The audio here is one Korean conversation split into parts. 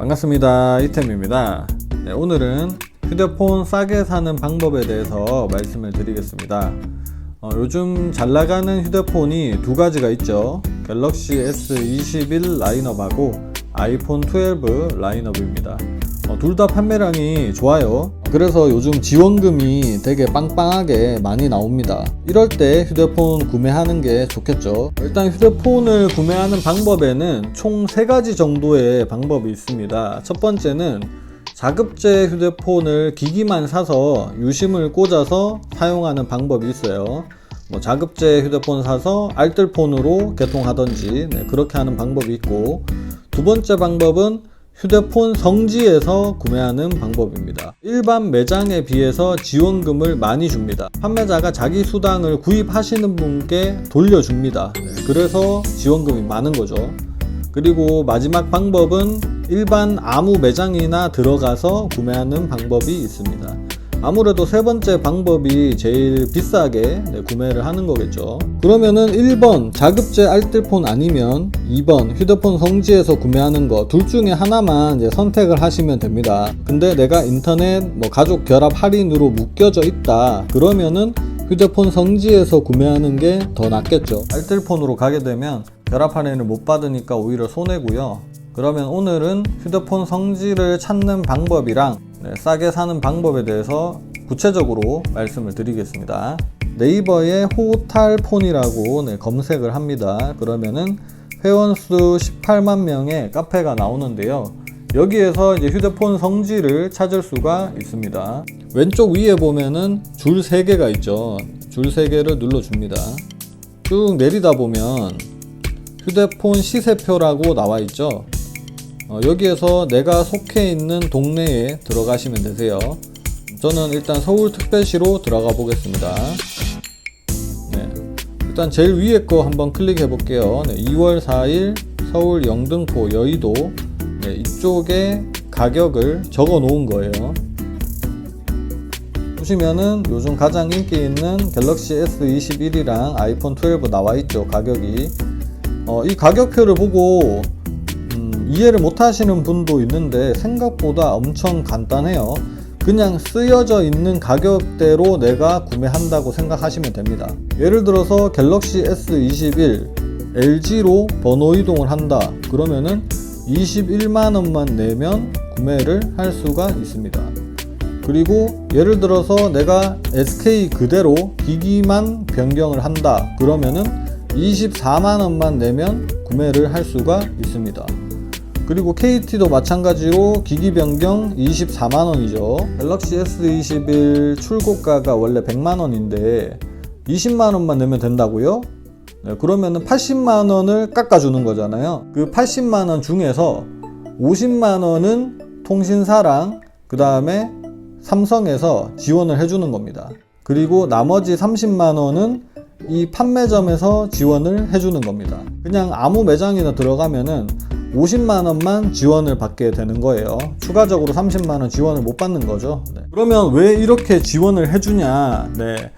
반갑습니다. 이템입니다. 네, 오늘은 휴대폰 싸게 사는 방법에 대해서 말씀을 드리겠습니다. 어, 요즘 잘 나가는 휴대폰이 두 가지가 있죠. 갤럭시 S21 라인업하고 아이폰 12 라인업입니다. 어, 둘다 판매량이 좋아요. 그래서 요즘 지원금이 되게 빵빵하게 많이 나옵니다. 이럴 때 휴대폰 구매하는 게 좋겠죠. 일단 휴대폰을 구매하는 방법에는 총세 가지 정도의 방법이 있습니다. 첫 번째는 자급제 휴대폰을 기기만 사서 유심을 꽂아서 사용하는 방법이 있어요. 뭐 자급제 휴대폰 사서 알뜰폰으로 개통하던지 네, 그렇게 하는 방법이 있고 두 번째 방법은 휴대폰 성지에서 구매하는 방법입니다. 일반 매장에 비해서 지원금을 많이 줍니다. 판매자가 자기 수당을 구입하시는 분께 돌려줍니다. 네, 그래서 지원금이 많은 거죠. 그리고 마지막 방법은 일반 아무 매장이나 들어가서 구매하는 방법이 있습니다. 아무래도 세 번째 방법이 제일 비싸게 네, 구매를 하는 거겠죠. 그러면은 1번 자급제 알뜰폰 아니면 2번 휴대폰 성지에서 구매하는 거 둘 중에 하나만 선택을 하시면 됩니다. 근데 내가 인터넷 뭐 가족 결합 할인으로 묶여져 있다. 그러면은 휴대폰 성지에서 구매하는 게 더 낫겠죠. 알뜰폰으로 가게 되면 결합 할인을 못 받으니까 오히려 손해고요. 그러면 오늘은 휴대폰 성지를 찾는 방법이랑 네, 싸게 사는 방법에 대해서 구체적으로 말씀을 드리겠습니다. 네이버에 호탈폰이라고 네, 검색을 합니다. 그러면은 회원수 18만 명의 카페가 나오는데요. 여기에서 이제 휴대폰 성지를 찾을 수가 있습니다. 왼쪽 위에 보면은 줄 3개가 있죠. 줄 3개를 눌러줍니다. 쭉 내리다 보면 휴대폰 시세표라고 나와 있죠. 어, 여기에서 내가 속해 있는 동네에 들어가시면 되세요. 저는 일단 서울특별시로 들어가 보겠습니다. 네. 일단 제일 위에 거 한번 클릭해 볼게요. 네, 2월 4일 서울 영등포 여의도 네, 이쪽에 가격을 적어 놓은 거예요. 보시면은 요즘 가장 인기 있는 갤럭시 S21이랑 아이폰 12 나와 있죠. 가격이. 어, 이 가격표를 보고 음, 이해를 못 하시는 분도 있는데 생각보다 엄청 간단해요. 그냥 쓰여져 있는 가격대로 내가 구매한다고 생각하시면 됩니다. 예를 들어서 갤럭시 S21 LG로 번호 이동을 한다. 그러면은 21만원만 내면 구매를 할 수가 있습니다. 그리고 예를 들어서 내가 SK 그대로 기기만 변경을 한다. 그러면은 24만원만 내면 구매를 할 수가 있습니다. 그리고 KT도 마찬가지로 기기 변경 24만원이죠. 갤럭시 S21 출고가가 원래 100만원인데 20만원만 내면 된다고요? 네, 그러면은 80만원을 깎아주는 거잖아요. 그 80만원 중에서 50만원은 통신사랑 그 다음에 삼성에서 지원을 해주는 겁니다. 그리고 나머지 30만원은 이 판매점에서 지원을 해주는 겁니다. 그냥 아무 매장이나 들어가면은 50만 원만 지원을 받게 되는 거예요. 추가적으로 30만 원 지원을 못 받는 거죠. 네. 그러면 왜 이렇게 지원을 해주냐? 네.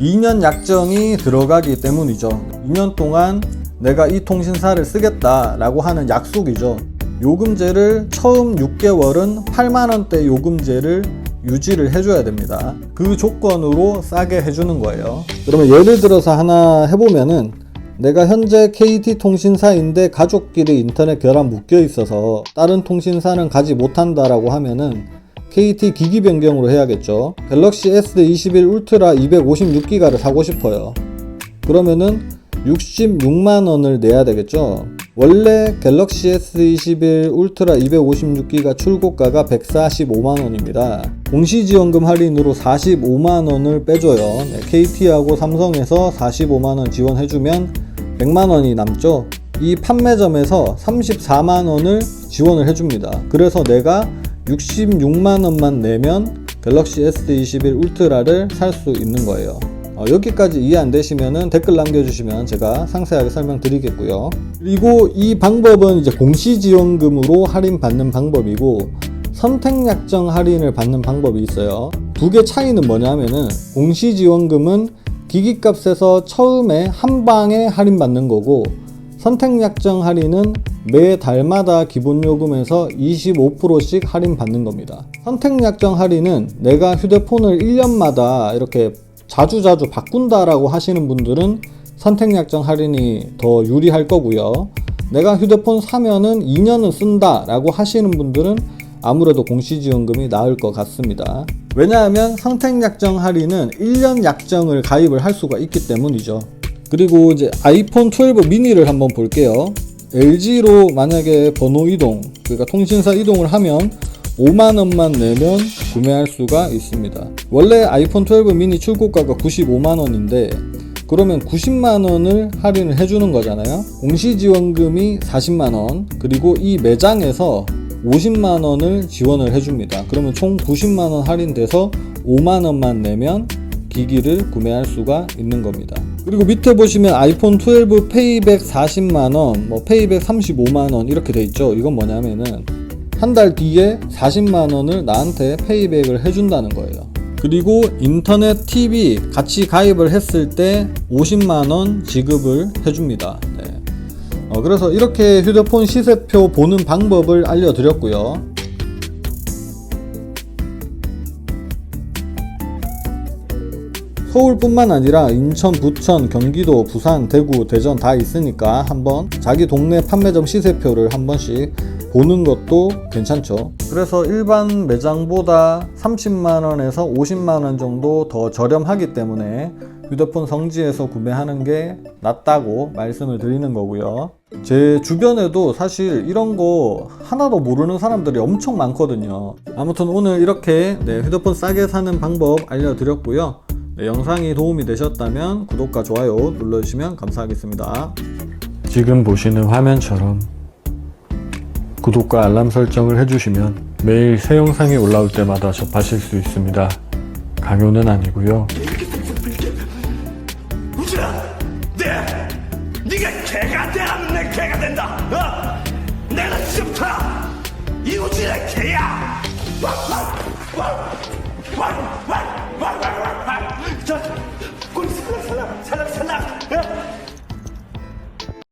2년 약정이 들어가기 때문이죠. 2년 동안 내가 이 통신사를 쓰겠다라고 하는 약속이죠. 요금제를 처음 6개월은 8만원대 요금제를 유지를 해줘야 됩니다. 그 조건으로 싸게 해주는 거예요. 그러면 예를 들어서 하나 해보면은 내가 현재 KT 통신사인데 가족끼리 인터넷 결합 묶여 있어서 다른 통신사는 가지 못한다라고 하면은 KT 기기 변경으로 해야겠죠. 갤럭시 S21 울트라 256기가를 사고 싶어요. 그러면은 66만원을 내야 되겠죠. 원래 갤럭시 S21 울트라 256기가 출고가가 145만원입니다. 공시지원금 할인으로 45만원을 빼줘요. 네, KT하고 삼성에서 45만원 지원해주면 100만원이 남죠. 이 판매점에서 34만원을 지원을 해줍니다. 그래서 내가 66만원만 내면 갤럭시 S21 울트라를 살 수 있는 거예요. 어, 여기까지 이해 안 되시면 댓글 남겨주시면 제가 상세하게 설명드리겠고요. 그리고 이 방법은 이제 공시지원금으로 할인받는 방법이고 선택약정 할인을 받는 방법이 있어요. 두 개 차이는 뭐냐면은 공시지원금은 기기값에서 처음에 한 방에 할인받는 거고 선택약정 할인은 매 달마다 기본 요금에서 25%씩 할인 받는 겁니다. 선택약정 할인은 내가 휴대폰을 1년마다 이렇게 자주자주 바꾼다라고 하시는 분들은 선택약정 할인이 더 유리할 거고요. 내가 휴대폰 사면은 2년은 쓴다라고 하시는 분들은 아무래도 공시지원금이 나을 것 같습니다. 왜냐하면 선택 약정 할인은 1년 약정을 가입을 할 수가 있기 때문이죠. 그리고 이제 아이폰 12 미니를 한번 볼게요. LG로 만약에 번호 이동, 그러니까 통신사 이동을 하면 5만 원만 내면 구매할 수가 있습니다. 원래 아이폰 12 미니 출고가가 95만 원인데 그러면 90만 원을 할인을 해주는 거잖아요. 공시지원금이 40만 원, 그리고 이 매장에서 50만 원을 지원을 해줍니다. 그러면 총 90만 원 할인돼서 5만 원만 내면 기기를 구매할 수가 있는 겁니다. 그리고 밑에 보시면 아이폰 12 페이백 40만 원, 뭐 페이백 35만 원 이렇게 돼 있죠. 이건 뭐냐면은 한 달 뒤에 40만 원을 나한테 페이백을 해준다는 거예요. 그리고 인터넷 TV 같이 가입을 했을 때 50만 원 지급을 해줍니다. 네. 어, 그래서 이렇게 휴대폰 시세표 보는 방법을 알려드렸고요. 서울뿐만 아니라 인천, 부천, 경기도, 부산, 대구, 대전 다 있으니까 한번 자기 동네 판매점 시세표를 한 번씩 보는 것도 괜찮죠. 그래서 일반 매장보다 30만원에서 50만원 정도 더 저렴하기 때문에 휴대폰 성지에서 구매하는 게 낫다고 말씀을 드리는 거고요. 제 주변에도 사실 이런 거 하나도 모르는 사람들이 엄청 많거든요. 아무튼 오늘 이렇게 네, 휴대폰 싸게 사는 방법 알려드렸고요. 네, 영상이 도움이 되셨다면 구독과 좋아요 눌러주시면 감사하겠습니다. 지금 보시는 화면처럼 구독과 알람 설정을 해주시면 매일 새 영상이 올라올 때마다 접하실 수 있습니다. 강요는 아니고요.